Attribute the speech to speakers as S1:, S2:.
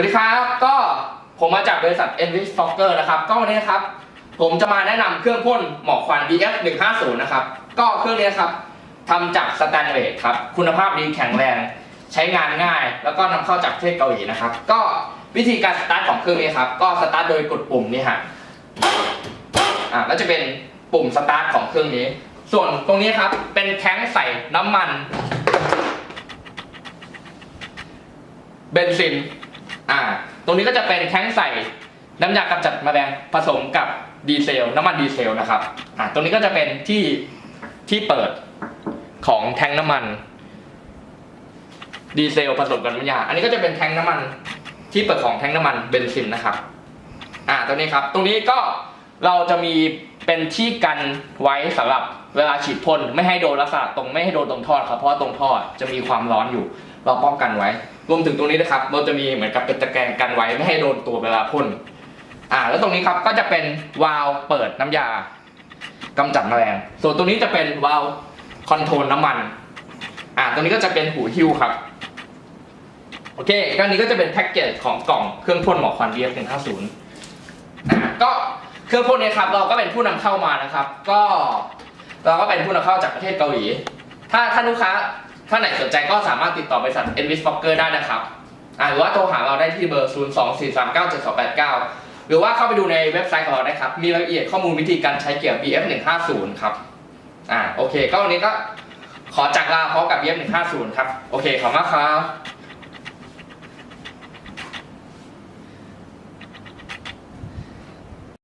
S1: วัสดีครับ ก็ผมมาจากบริษัท Enrich Fokker นะครับ ก็วันนี้นะครับ ผมจะมาแนะนำเครื่องพ่นหมอกควัน BF 150นะครับ ก็เครื่องนี้ครับทำจากสแตนเลสครับ คุณภาพดีแข็งแรง ใช้งานง่าย แล้วก็นำเข้าจากประเทศเกาหลีนะครับ ก็วิธีการสตาร์ทของเครื่องนี้ครับ ก็สตาร์ทโดยกดปุ่มนี่ฮะ อ่าแล้วจะเป็นปุ่มสตาร์ทของเครื่องนี้ ส่วนตรงนี้ครับ เป็นแท้งใส่น้ำมัน เบนซิน อ่า ตรงนี้ก็จะเป็นแท้งใส่น้ำยากำจัดแมลงผสมกับดีเซลน้ำมันดีเซลนะครับ อ่า ตรงนี้ก็จะเป็นที่ที่เปิดของแทงน้ำมันดีเซลผสมกับน้ำยา อันนี้ก็จะเป็นแทงน้ำมันที่เปิดของแทงน้ำมันเบนซินนะครับ อ่า ตรงนี้ครับ ตรงนี้ก็เราจะมี เป็นที่กันไว้สำหรับเวลาฉีดพ่นไม่ให้โดนลักษณะตรงไม่ให้โดนตรงท่อครับเพราะว่าตรงท่อจะมีความร้อนอยู่ เราป้องกันไว้ รวมถึงตรงนี้นะครับ เราจะมีเหมือนกับเป็นตะแกรงกันไว้ไม่ให้โดนตัวเวลาพ่นอ่า แล้วตรงนี้ครับก็จะเป็นวาล์วเปิดน้ำยากำจัดแมลงส่วนตรงนี้จะเป็นวาล์วคอนโทรลน้ำมันอ่าตรงนี้ก็จะเป็นหูหิ้วครับโอเคก็อันนี้ก็จะเป็นแพ็กเกจของกล่องเครื่องพ่นหมอกควัน BF 150อ่าก็ เครื่องพ่นเนี้ครับเราก็เป็นผู้นำเข้ามานะครับ ก็เราก็เป็นผู้นำเข้าจากประเทศเกาหลี ถ้าท่านลูกค้าท่านไหนสนใจก็สามารถติดต่อบริษัท Envis Fokker ได้นะครับหรือว่าโทรหาเราได้ที่เบอร์ 0 2 4 3 9 7 2 8 9 หรือว่าเข้าไปดูในเว็บไซต์ของเราได้ครับ มีรายละเอียดข้อมูลวิธีการใช้เกียวกับ BF 150 ครับ อ่าโอเค ก็วันนี้ก็ขอจากลาพร้อมกับ BF 150 ครับ โอเค ขอบคุณมากครับ